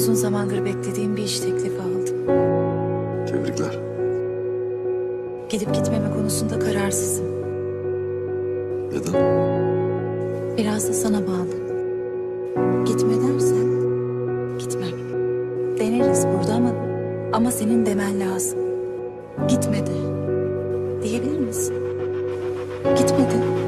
Uzun zamandır beklediğim bir iş teklifi aldım. Tebrikler. Gidip gitmeme konusunda kararsızım. Neden? Biraz da sana bağlı. Gitme dersen gitmem. Deneriz burada ama ama senin demen lazım. Gitme de. Diyebilir misin? Gitme de.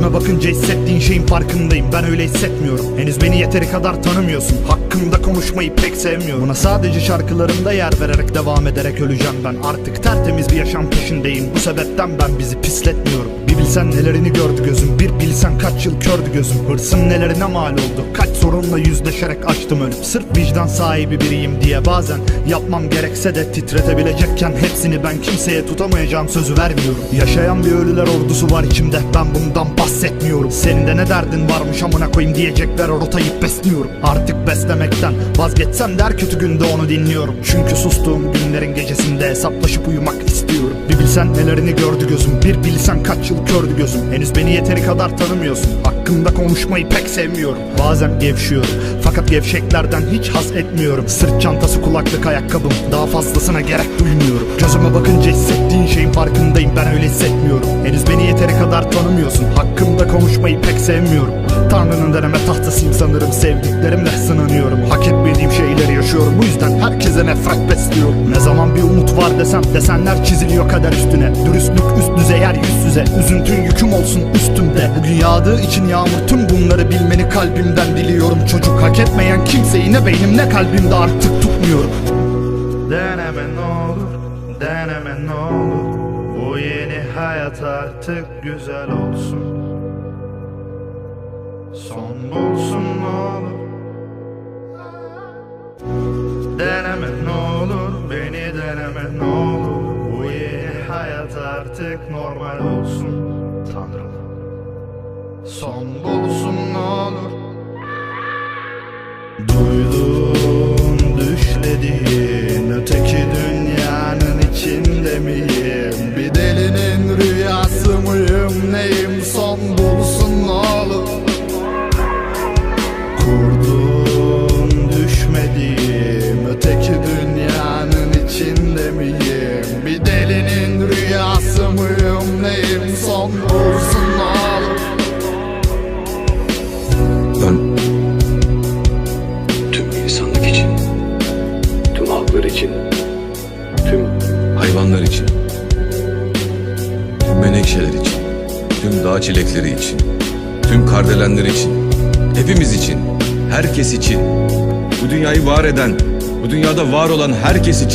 Gözüme bakınca hissettiğin şeyin farkındayım. Ben öyle hissetmiyorum. Henüz beni yeteri kadar tanımıyorsun. Hakkımda konuşmayı pek sevmiyorum. Buna sadece şarkılarımda yer vererek devam ederek öleceğim ben. Artık tertemiz bir yaşam peşindeyim. Bu sebepten ben bizi pisletmiyorum bilsen nelerini gördü gözüm. Bir bilsen kaç yıl kördü gözüm. Hırsım nelerine mal oldu. Kaç sorunla yüzleşerek açtım ölüp. Sırf vicdan sahibi biriyim diye bazen Yapmam gerekse de titretebilecekken Hepsini ben kimseye tutamayacağım sözü vermiyorum. Yaşayan bir ölüler ordusu var içimde. Ben bundan bahsetmiyorum. Senin de ne derdin varmış amına koyayım diyecekler. O rotayı besliyorum. Artık beslemekten vazgeçsem de her kötü günde onu dinliyorum. Çünkü sustuğum günlerin gecesinde hesaplaşıp uyumak istiyorum. Bir bilsen nelerini gördü gözüm. Bir bilsen kaç yıl kördü gözüm Henüz beni yeteri kadar tanımıyorsun. Hakkımda konuşmayı pek sevmiyorum. Bazen gevşiyorum. Fakat gevşeklerden hiç haz etmiyorum. Sırt çantası kulaklık ayakkabım. Daha fazlasına gerek duymuyorum. Gözüme bakınca hissettiğin şeyin farkındayım. Ben öyle hissetmiyorum. Henüz beni yeteri kadar tanımıyorsun. Hakkımda konuşmayı pek sevmiyorum. Tanrı'nın deneme tahtasıyım sanırım. Sevdiklerimle sınanıyorum. Hak etmediğim yaşıyorum Bu yüzden herkese nefret besliyorum. Ne zaman bir umut var desem Desenler çiziliyor kader üstüne. Dürüstlük üst düzey yer yüz yüze. Üzüntün yüküm olsun üstümde. Bugün yağdığı için yağmur tüm bunları bilmeni kalbimden diliyorum Çocuk hak etmeyen kimseyi ne beynim ne kalbimde artık tutmuyorum. Deneme ne olur, deneme ne olur. Bu yeni hayat artık güzel olsun. Son bulsun ne olur Deneme ne olur, beni deneme ne olur. Bu yeni hayat artık normal olsun. Tanrım Son bulsun ne olur miyim? Bir delinin rüyası mıyım? Neyim? Son bulsun ne olur Ben tüm insanlık için, tüm halklar için, tüm hayvanlar için, tüm menekşeler için, tüm dağ çilekleri için, tüm kardelenler için, hepimiz için, herkes için, bu dünyayı var eden, bu dünyada var olan herkes için